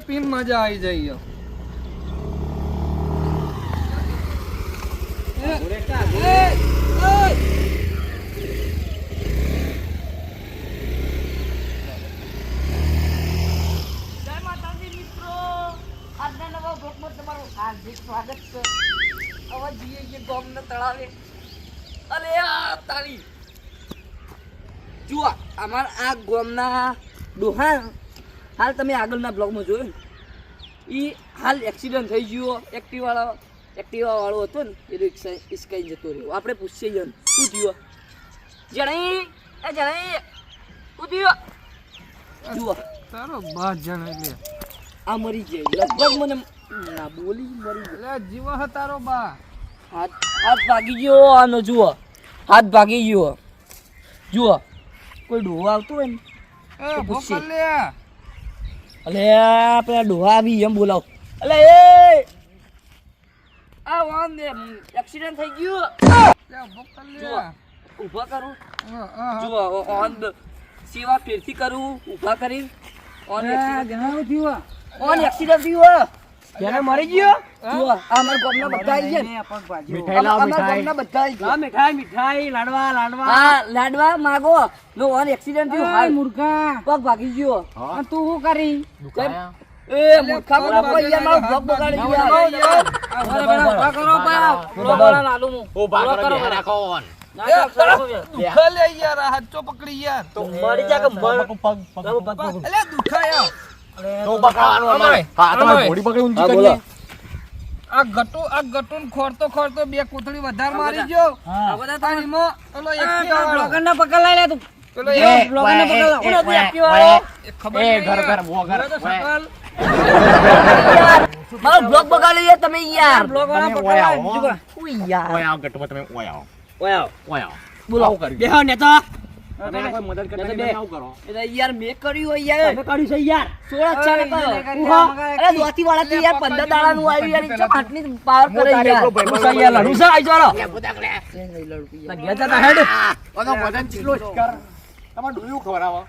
Pin મજા આવી જઈ સ્વાગત છે હવે જઈએ ગામના તળાવે અરે આ તારી જુઓ, અમારા આ ગોમના ડોહા હાલ તમે આગળના બ્લોગમાં જોયું ને? એ હાલ એક્સિડન્ટ થઈ ગયો. એક્ટિવા એક્ટિવાવાળો હતો ને એ રિક્ષા ઇસકાઈ જતો રહ્યો. આપણે પૂછીએ જણ શું થયો? જણાઈ એ જણાઈ શું થયો? જુઓ. તારો બા જણાઈ આ મરી જાય લગભગ મને ના બોલી મરી જાય જીવો તારો બા હાથ હાથ ભાગી ગયો આનો જુઓ. હાથ ભાગી ગયો. જુઓ. કોઈ ડોવા આવતો હોય ને એ પૂછીએ. અલે આ પેલા ડોહા આવી એમ બોલાવ. અલે એ! આ વાન એક્સિડન્ટ થઈ ગયું. ઊભા કરું. જુઓ ઓન સેવા ફેરથી કરું ઊભા કરી. ઓન એક્સિડન્ટ ઓન એક્સિડન્ટ થયું ત્યારે મરી ગયો? જો આ અમારા ગામના બધા આવી ગયા. ને. મીઠાઈ લાવ મીઠાઈ. ગામના બધા આવી ગયા મીઠાઈ મીઠાઈ લાડવા લાડવા. હા લાડવા માગો. નો ઓન એક્સિડન્ટ થયો હાલ. મુર્ગા પગ ભાગી ગયો. અને તું શું કરી? એ મુર્ખા બોલા યાર મારો ભગ બગાડી ગયો. અરે બેટા, ઊભા કરો પા કરો લાલુ ઓ ભાગ કરો રાખો. ઓન દુખા લે યાર આ પકડી યાર. મરી જા કે મર. અલે દુખા યાર અમારે. અમારે. આ ગટુ આ ગટુન ખોરતો ખોરતો બે કોથળી વધારે મારી ગયો હા. અને એમાં પેલો એક્ટિવા વાળો. બ્લોગર ના પકડ લઈ લે તું પેલો એક બ્લોગર ને પકડ લે. એક્ટિવા? ખબર. ઘર, તો મારો બ્લોગ બગાડી તમે યાર બ્લોગ વાળા પકડ લે. આવો. યાર ઓય આવો ગટુમાં તમે ઓય આવો. ઓય આવ. ઓય આવો. બોલો આવું કર્યું. બેહો ને તો. તમે કોઈ મદદ કરતા નહીં, આવું કરો. એટલે યાર મેં કર્યું હોય યાર તમે કર્યું છે યાર સોળા ચાલે તો. એને કરી ઉહા. આમાં અરે દોતી વાળા થી યાર પંદર દાડાનું આવ્યું યાર ઈચ્છા આટલી પાવર કરે યાર લડું છે યાર, લડું આઈ જાઓ. લે, બધા કરે. તા ઘેર જતા હેડ. ઓનો વજન ચીટલો જ કર. તમારે ડોયું ખવડાવો.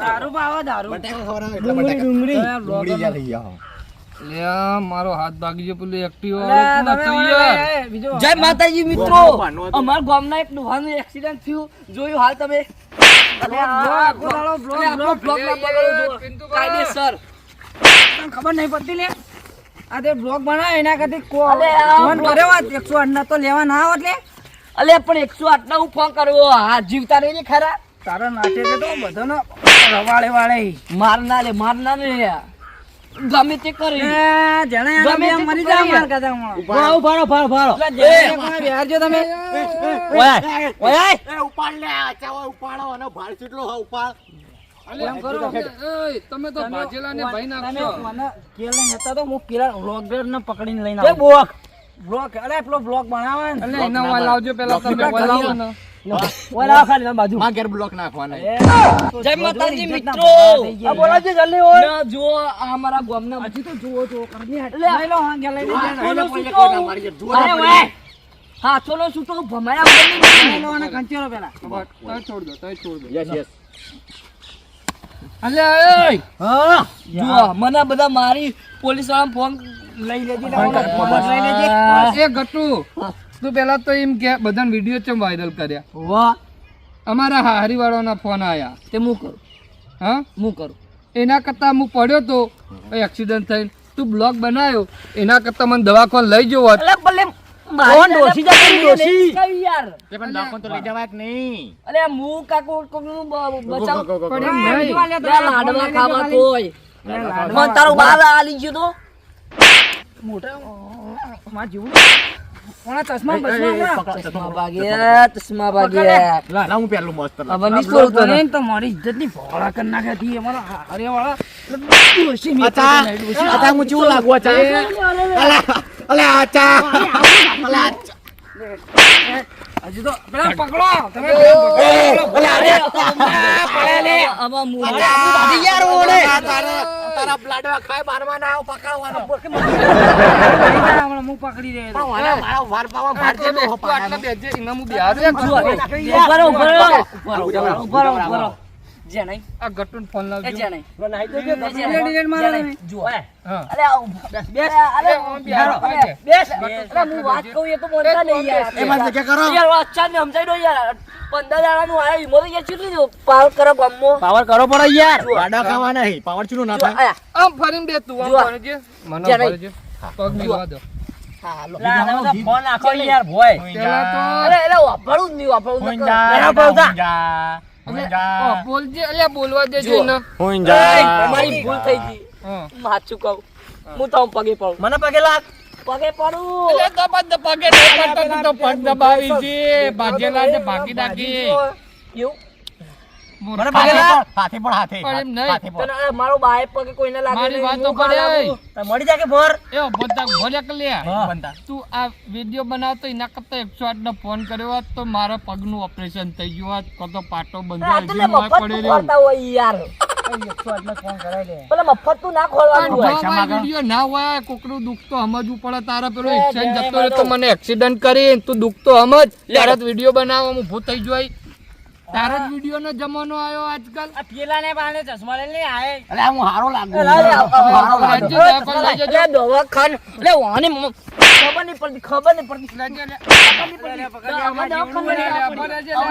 દારૂ પાવો, દારૂ. બટાકા ખવડાવો એટલે ડુંગળી, ડુંગળી. ડુંગળી જ્યાં લઈ આવો. લે આ મારો હાથ ભાગી ગયો પેલું એક્ટિવા. જય માતાજી મિત્રો. અમારા ગામના એક ડોહાનું એક્સિડન્ટ થયું. જોયું હાલ તમે. ના ખબર નહીં પડતી લે? આ તે બ્લોગ બનાવે એના કરતી ફોન કર્યો હોત, 108 ના તો લેવા ના આવે લે. અલે પણ એકસો આટલા હું ફોન કરવો હા જીવતા રહી ને ખરા? તારા નાટે છે તો બધાનો રવાળે વાળે. માર ના લે માર ના લે. ગમે તે કરી એ, જેણે ગમે તે મરી તું માર કાકા હમણાં. ઊભા ભારો ભારો ભારો એ, કોને બિહારજો તમે. ઓય ઓય એ ઉપાડ લે હોય ઉપાડો અને ભાર ચીટલો હા ઉપાડ. તમે તો ભાજેલા ને ભાઈ તમે મને કેલ નહીં હતા તો હું પેલા vlogger ને પકડીને લઈને આવું. Vlog, અરે પેલો બ્લોક બનાવે ને. અલે એના વાળ લાવજો પેલા તમે બ્લોક લાવો ને. ઓય ખાલી તમે બાજુ. માં ઘેર બ્લોક નાખવાના જય માતાજી મિત્રો ભગવાન થઈ ગયા. આ બોલાવજો જલ્દી હોય જો આ અમારા ગામના હજી તો જુઓ જુઓ કરની હાથ. લઈ લો હા, ઘેર લઈ લો. હાથોનો કોઈ છૂટો. મારી જુઓ અરે ઓય. હાથોનો છૂટો ભમાયા વગરની લો અને કંચેરો પેલા. બસ, છોડ દો તોય છોડ દો યસ યસ અલે એય, જુઓ મને બધા મારી પોલીસવાળા ફોન લઈ લેજે ને ઓલો મફત લઈ લેજે. એ ગટુ. તું પેલા તો એમ કે બધા વીડિયો ચમ વાયરલ કર્યા? વાહ. અમારા હારી ફોન આયા. તે હું કરું. હા? હું કરું. એના કરતા હું પડ્યો તો એક્સિડન્ટ થઈને. તું બ્લોગ બનાવ્યો એના કરતાં મને દવાખાને લઈ જવો હોત. ભલે કોણ ડોશી જતી રહી, યાર. તે પણ દવાખાને તો લઈ જવાય નહીં? અલે હું કાકો કોકનું બચાવ ગો, ગો, ગો, ગો. પણ એમ હા, નહીં. બીજું લે તો લે ફોન લાડવા ખાવા ખાલી. તોય. લે, લાડવા. મને તારું બાર આલી ગયું તો? મોટા માં જીવું ચશ્મા ભાગ્યા ચશ્મા ભાગ્યા હું પેલું મસ્ત હવે તો ને ભોળા કરી નાખે અમારા અચ્છા હું ચેવું અલા આચા અલા આચા. હજી તો પેલા પકડો તમે અરે તારા બ્લાડવા ખાય મારવા ના આવ પકડવાનો. હું. પકડી રહ્યો મારા મારા વાર પાવા ભાર તું આટલા હું બિહાર છે. નહીં. આ ગટુન ફોન લાવજો. જ્યાં નહીં. નાઈ દો એ જ્યાં નહીં. જ્યાં નહીં. જુઓ. હા. અરે આ ઊભા. અરે, અરે, ઓમ બેસ. અરે, હું વાત કહું એ તો બોલતા નહીં યાર. એ વાત કે કરો યાર, અચ્છા ને સમજાઈ દો યાર. પંદર દાડાનું આયા, ઈમો તો યાર કેટલું જો પાવર કરો ગામમાં. પાવર કરો પડે યાર. વાડા ખાવા નહીં. પાવર ચૂનું ના થાય. આમ ફરીને બે તું આમ ફરજે મને ફરજે પગ મિલવા દો. ફોન આખો યાર. ભોય પેલા તો અરે, એટલે વાપરું જ નહીં, વાપરું જ નહીં. અલ્યા, બોલજે અલ્યા બોલવા દેજો એય, તમારી ભૂલ થઈ ગઈ. હા. કહું. હું તો પગે પડું. મને પગે લાગ. પગે પડું. અલ્યા, દબા દબા કે નહીં કરતો તો પગ દબાવી છે ભાગેલા છે ભાગી નાખી. એવું મારો બાય પગે કોઈને લાગે મળી જાય કે ભોર? એ તું આ વીડિયો બનાવતો એના કરતા એકસો આઠ નો ફોન કર્યો હોત તો મારા પગનું ઓપરેશન થઈ ગયું હોત. કાં તો પાટો બંધ બંધાઈ તો લે ગયો હોત, મફત પડે તું રહ્યું. ખોરતા હોય યાર. મફત તું ના ખોલવાનું હોય. જો આ વીડિયો ના હોય કોકનું દુઃખ તો સમજવું પડે તારા પેલો એક્સિડન્ટ જતો રહ્યો તો મને એક્સિડન્ટ કરી તું દુઃખ તો સમજ તારા વીડિયો બનાવવા હું ભૂત થઈ જોઈ તારા જ વીડિયો નો જમાનો આવ્યો આજકાલ. આ પેલા ને બાને ચશ્મા લઈને આય. અરે આ હું હારો લાગુ. હારો લાગુ. અરે, દવાખાને. અરે, વાની મ- ખબર નહીં પડતી ખબર નહીં પડતી. લે, લે, લે. આમાં દવાખાને લઈ લે, જવા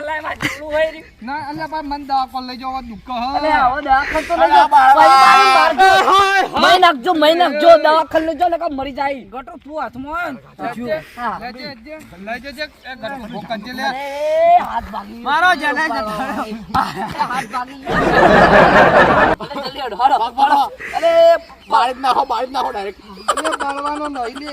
લે, માં લે, હોય રી ના અલે બા મન દવા કોલ લઈ જવા દુઃખ અરે, હા આવો દવાખાને તો લઈ મારજો. મહી નાખજો મહી નાખજો. દવાખાને લઈ જાવ નકર મરી જાય. ગટો તું હાથમાં હા. લેજે, લેજે, ગટો ઊભો કરજે લે. હાથ ભાગી મારો જને હાથ ભાગી જલ્દી હડો, હડો, હડો. અરે બાળી નાખો બાળી નાખો ડાયરેક્ટ અલ્યા, બાળવાનો નહીં લે.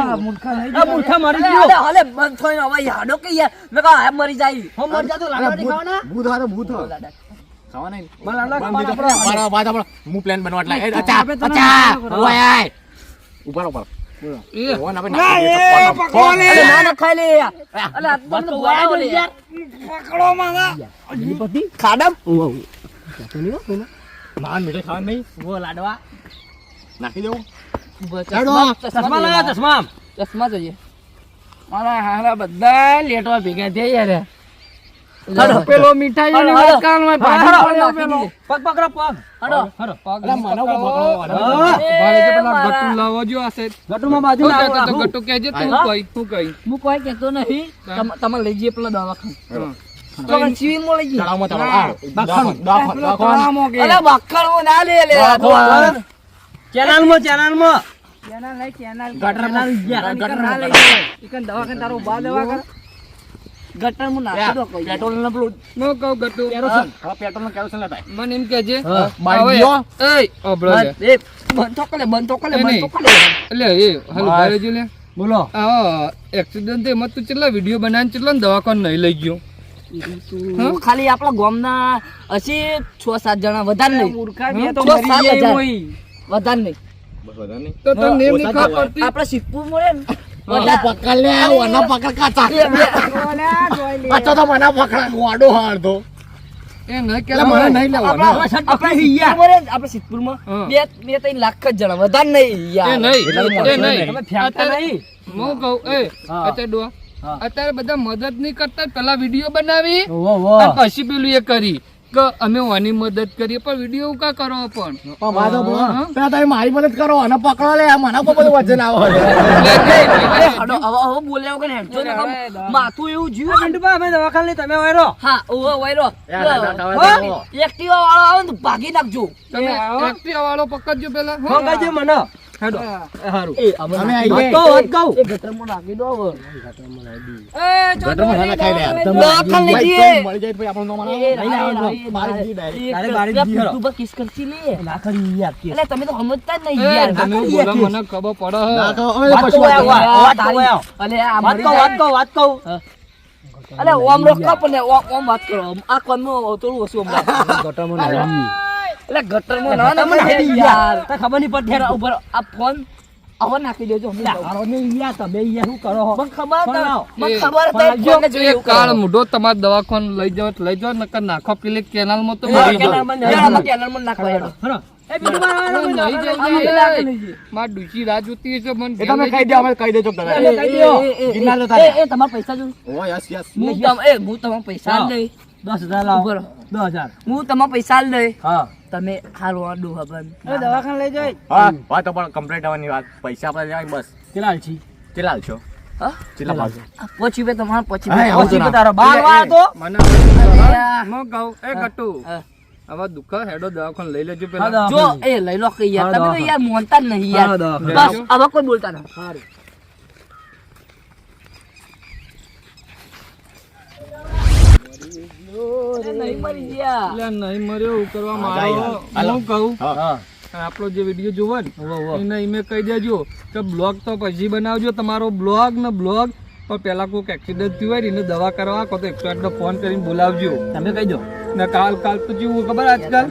આ મૂર્ખા મરી અરે, ગયો. હાલે બંધ થઈને હવે યાડો કે યાર. નકર આ મરી જાય. હું મર જાતો લાકડા નહીં ખાવાના ભૂત હા ભૂત ખાવા નહીં. મને લાકડા બંધ ખાવાના દીધો. મારા વાત સાંભળો. હું પ્લાન બનવા એટલે અચ્છા અચ્છા ઓય ઊભા ઊભા રહો. એ, ઓય ના ભાઈ, નાખી દેવું. ચશ્મા. ચશ્મા જોઈએ. મારા હારા બધા લેટવા ભેગા થયા યાર. હડો. પેલો મીઠાઈ ની. વાત કાનમાં હડો, પડ્યો પેલો. પગ પકડો પગ. હડો હડો, પગ અલા, મને ઊભો પકડો, હા. ભારે છે પેલા ગટુ લાવો જો આસે ગટુ માં બાજુ લાવો, તો. ગટુ કહેજે તું કોઈ કઈ, હું કઈ. હું કોઈ કહેતો નહીં. તમ- તમે લઈ જઈએ પેલા દવાખાને. તો સિવિલમાં લઈ જઈએ તળાવમાં તળાવ. આ, ચેનલ દાખલ, ચેનલ દાખલ. ચેનલ બાકડમાં ના લે લે દાખલ. ચેનલમાં ચેનલમાં. ગટરમાં. ગટરમાં ગટરમાં નાખી દો કોઈ પેટ્રોલ ને પેલું નો કહું ગટુ. કેરોસન હા. પેટ્રોલ ને કેરોસન લેતા મને એમ કહેજે. હવે, ગયો? એ ઓ બ્રો એ બંધ તો કલે બંધ તો કલે એ બંધ તો કલે એટલે એ, હાલો, ભારે જો લે. બોલો. આ એક્સિડન્ટ થઈ મત તું કેટલા વિડિયો બનાવીને કેટલા દવાખાને નહીં લઈ ગયો. હું? ખાલી આપણા ગામના હશે છ સાત જણા વધારે નહીં. છ સાત હજાર. વધારે નહીં. બસ વધારે નહીં. તો તને એમ નહીં ખબર પડતી. આપણે સિદ્ધપુર મળે ને. ઓના પકડ લે, ઓના પકડ કાચા. બે- બે- તો મને પકડા, ગોડો હારતો. મને અત્યારે- હું કહું એ અત્યારે અત્યારે બધા મદદ નહીં કરતા પેલા વીડિયો બનાવી. પછી પેલું એ કરી કે અમે ઓની મદદ કરીએ પણ વીડિયો કા કરો પણ. તમે મારી મદદ કરો અને પકડો લે મને કોઈ બધું વજન આવે. બોલ્યા વગર માથું એવું જીવ મિન્ટુભા, અમે દવાખાને તમે વાયરો હા ઓહો? તો. એક્ટિવા વાળો આવે ને ભાગી નાખજો. તમે એક્ટિવા વાળો પકડજો પેલા. હો. ફોન મને. હેડો હારું એ અમે અમે નાખી વાત કહું, એ ગટરમાં નાખી દો હવે ગટરમાં ખાના ખાઈ લે તમે દવાખાને મળી જઈએ. મળી જાય તો પછી આપણને ન એ રાય. દીધી direct. એ તારે બારી પેલા હેડો. ફૂટુ પર કિસ કરતી લે લાકડી યાર કે. એટલે તમે તો સમજતા જ નહીં યાર તમે બોલો મને ખબર પડે ના તો હવે વાત વાત વાત- વાત તો આવો. આ વાત મરી. કહું, વાત કહું. અલે ઓમ રોકો પણ ને ઓમ ઓમ વાત કરો આ કોનમાં થોડું ઓછું ઓમ રાખો. એટલે ગટરમાં ના નાખી હેડી યાર યાર. તને ખબર નહીં પડતી રહો. આ ફોન હવે નાખી દેજો તમે શું કરો છો? મને ખબર. મને ખબર કાળ. મૂઢો તમારે દવાખાને લઈ જાઓ તો લઈ જાઓ નકર નાખો પેલી કેનાલમાં તો કેનાલમાં નાખવા તમે લઈ. દવાખાને જાય હા તો પણ કમ્પ્લીટ આવવાની વાત. પૈસા પર બસ. કેટલા છે? કેટલા હાલશો હા? કેટલા પછી બે તમારા પછી તારો બાર તો? મને એ હા. હવે હેડો દવાખાને લઈ લેજો પેલા. જો એ લઈ લો કે યાર. તમે તો યાર મોનતા નહીં યાર. બસ હવે કોઈ બોલતા નહીં અરે નહીં મરી ગયા. એટલે નહીં મર્યો એવું કરવા હા, જાય. મારો યાર. હાલો. હું કહું હા. હા આપણો જે વીડિયો જોવો ને. એને કહી દેજો કે બ્લોગ તો પછી બનાવજો. તમારો બ્લોગ ને બ્લોગ પણ પેલા કોઈક એક્સિડન્ટ થયું હોય ને દવા કરવા કો તો એકસો આઠ ફોન કરીને બોલાવજો. તમે કહી દો. ને કાલ કાલ તો જેવું ખબર આજકાલ?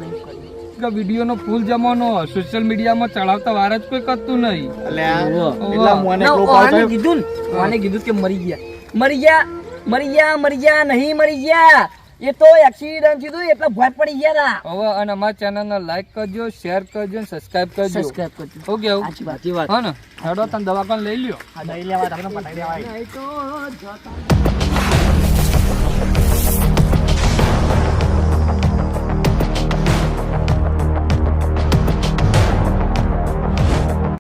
કે વિડીયોનો ફૂલ જમાનો સોશિયલ મીડિયામાં ચડાવતા વાર જ કોઈ કરતું નહીં. એટલે કીધું ને? કીધું કે મરી ગયા. મરી ગયા મરી ગયા મરી ગયા નહીં મરી ગયા. એ તો એક્સિડન્ટ થયું એટલે ભય પડી ગયા હતા હવે અને અમારા ચેનલને લાઈક કરજો શેર કરજો સબસ્ક્રાઇબ કરજો. સબસ્ક્રાઇબ કરજો. શું કેવું સાચી વાત. વાત. હા ને? હેડો તમે દવાખાને લઈ લ્યો. લઈ લેવા તમને પટાઈ દેવાય તો